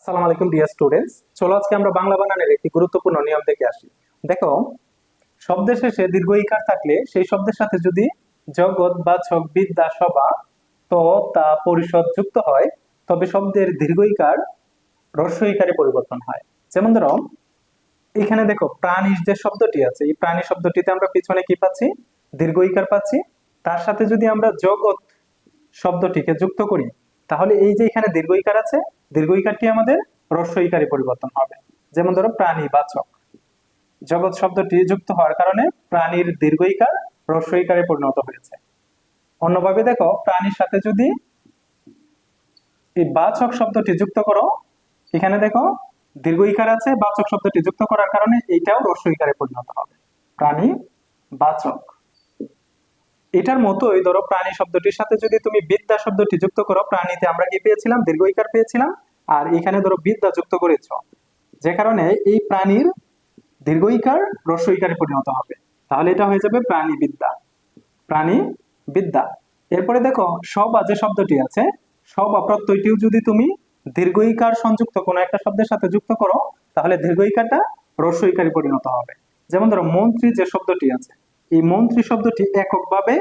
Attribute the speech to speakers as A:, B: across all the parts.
A: আসসালামু আলাইকুম dear students চলো আজকে আমরা বাংলা বানানের একটি গুরুত্বপূর্ণ নিয়ম দেখে আসি। দেখো, শব্দের শেষে দীর্ঘ ইকার থাকলে সেই শব্দের সাথে যদি জগৎ বাচক বিদ্যা সভা তো, তা, পরিষদ যুক্ত হয়, তবে শব্দের দীর্ঘ ইকার হ্রস্ব ইকারে পরিবর্তন হয়। যেমন ধরো, এখানে দেখো প্রাণী যে শব্দটি আছে, এই প্রাণী শব্দটিতে আমরা পিছনে কি পাচ্ছি? দীর্ঘ ইকার পাচ্ছি। তার সাথে যদি আমরা জগৎ শব্দটিকে যুক্ত করি তাহলে এই যে এখানে দীর্ঘ ইকার আছে, দীর্ঘ ইকারটি আমাদের হ্রস্ব ইকারে পরিবর্তন হবে। যেমন ধরো প্রাণী বাচক। জগৎ শব্দটি যুক্ত হওয়ার কারণে প্রাণীর দীর্ঘ ইকার হ্রস্ব ইকারে পরিণত হয়েছে। অন্যভাবে দেখো, প্রাণীর সাথে যদি এই বাচক শব্দটি যুক্ত করো, এখানে দেখো দীর্ঘ ইকার আছে, বাচক শব্দটি যুক্ত করার কারণে এইটাও হ্রস্ব ইকারে পরিণত হবে। প্রাণী বাচক। এটার মতোই ধরো প্রাণী শব্দটির সাথে যদি তুমি বিদ্যা শব্দটি যুক্ত করো, প্রাণীতে আমরা কি পেয়েছিলাম? দীর্ঘ ইকার পেয়েছিলাম। আর এখানে ধরো বিদ্যা যুক্ত করেছ। যে কারণে এই প্রাণীর দীর্ঘ ইকার হ্রস্ব ইকারে পরিণত হবে। তাহলে এটা হয়ে যাবে প্রাণী বিদ্যা। প্রাণী বিদ্যা। এরপরে দেখো সবা যে শব্দটি আছে সবা প্রত্যয়টিও যদি তুমি দীর্ঘ ইকার সংযুক্ত কোনো একটা শব্দের সাথে যুক্ত করো, তাহলে দীর্ঘ ইকারটা হ্রস্ব পরিণত হবে। যেমন ধরো মন্ত্রী যে শব্দটি আছে এই মন্ত্রী শব্দটি এককভাবে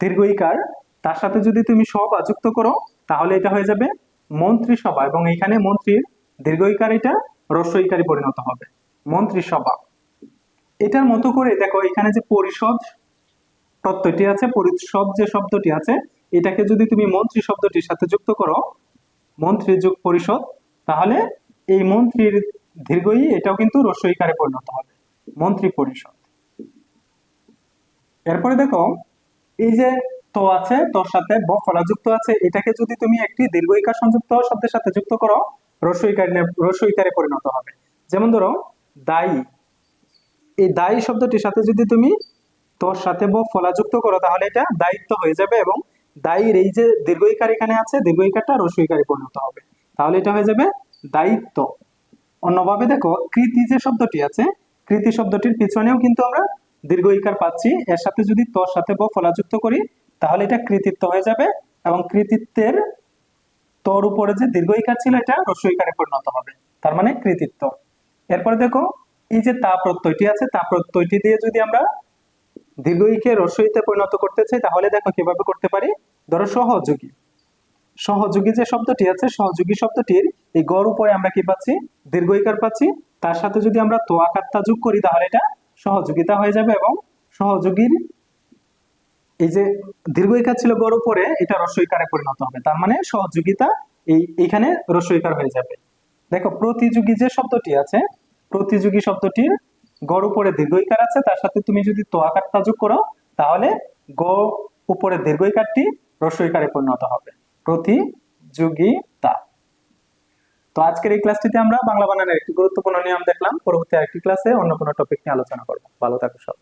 A: দীর্ঘ ইকার তার সাথে যদি তুমি সভা যুক্ত করো, তাহলে এটা হয়ে যাবে মন্ত্রী সভা এবং এখানে মন্ত্রীর দীর্ঘ ইকার এটা হ্রস্ব ইকারে পরিণত হবে। মন্ত্রী সভা। এটার মতো করে দেখো এখানে যে পরিষদ তত্ত্বটি আছে, পরিষদ যে শব্দটি আছে, এটাকে যদি তুমি মন্ত্রী শব্দটির সাথে যুক্ত করো, মন্ত্রী যুগ পরিষদ, তাহলে এই মন্ত্রীর দীর্ঘই এটাও কিন্তু হ্রস্ব ইকারে পরিণত হবে। মন্ত্রী পরিষদ। এরপরে দেখো, এই যে তো আছে, তোর সাথে ব ফলা যুক্ত আছে, এটাকে যদি তুমি একটি দীর্ঘ ইকার সংযুক্ত শব্দের সাথে যুক্ত করো হ্রস্ব ইকারে হ্রস্ব ইকারে পরিণত হবে। যেমন ধরো, দায়ী। এই দায়ী শব্দটির সাথে যদি তুমি তোর সাথে ব ফলা যুক্ত করো, তাহলে এটা দায়িত্ব হয়ে যাবে এবং দায়ীর এই যে দীর্ঘ ইকার এখানে আছে দীর্ঘ ইকারটা হ্রস্ব ইকারে পরিণত হবে। তাহলে এটা হয়ে যাবে দায়িত্ব। অন্যভাবে দেখো, কৃতি যে শব্দটি আছে, কৃতি শব্দটির পিছনেও কিন্তু আমরা দীর্ঘ ইকার পাচ্ছি, এর সাথে যদি তোর সাথে ব ফলাযুক্ত করি, তাহলে এটা কৃতিত্ব হয়ে যাবে এবং কৃতিত্বের তোর উপরে যে দীর্ঘ ইকার ছিল, এটা হ্রস্ব ইকারে পরিণত হবে। তার মানে কৃতিত্ব। এরপরে দেখো, এই যে তা প্রত্যয়টি আছে, তা প্রত্যয়টি দিয়ে যদি আমরা দীর্ঘ ইকে হ্রস্ব ইতে পরিণত করতে চাই, তাহলে দেখো কীভাবে করতে পারি? ধরো সহযোগী। সহযোগী যে শব্দটি আছে, সহযোগী শব্দটির এই গড় উপরে আমরা কি পাচ্ছি? দীর্ঘ ইকার পাচ্ছি। তার সাথে যদি আমরা তো আকারটা যোগ করি, তাহলে এটা সহযোগিতা হয়ে যাবে এবং সহযোগীর এই যে দীর্ঘ ইকার ছিল গড় উপরে, এটা হ্রস্ব পরিণত হবে। তার মানে সহযোগিতা এই এখানে হ্রস্ব হয়ে যাবে। দেখো, প্রতিযোগী যে শব্দটি আছে, প্রতিযোগী শব্দটির গড় উপরে দীর্ঘ ইকার আছে, তার সাথে তুমি যদি তো আকারটা যোগ করো, তাহলে গ উপরে দীর্ঘ ইকারটি পরিণত হবে। প্রতিযোগিতা। তো আজকের এই ক্লাসটিতে আমরা বাংলা বানানের একটি গুরুত্বপূর্ণ নিয়ম দেখলাম। পরবর্তী আরেকটি ক্লাসে অন্য কোনো টপিক নিয়ে আলোচনা করব। ভালো থাকো সব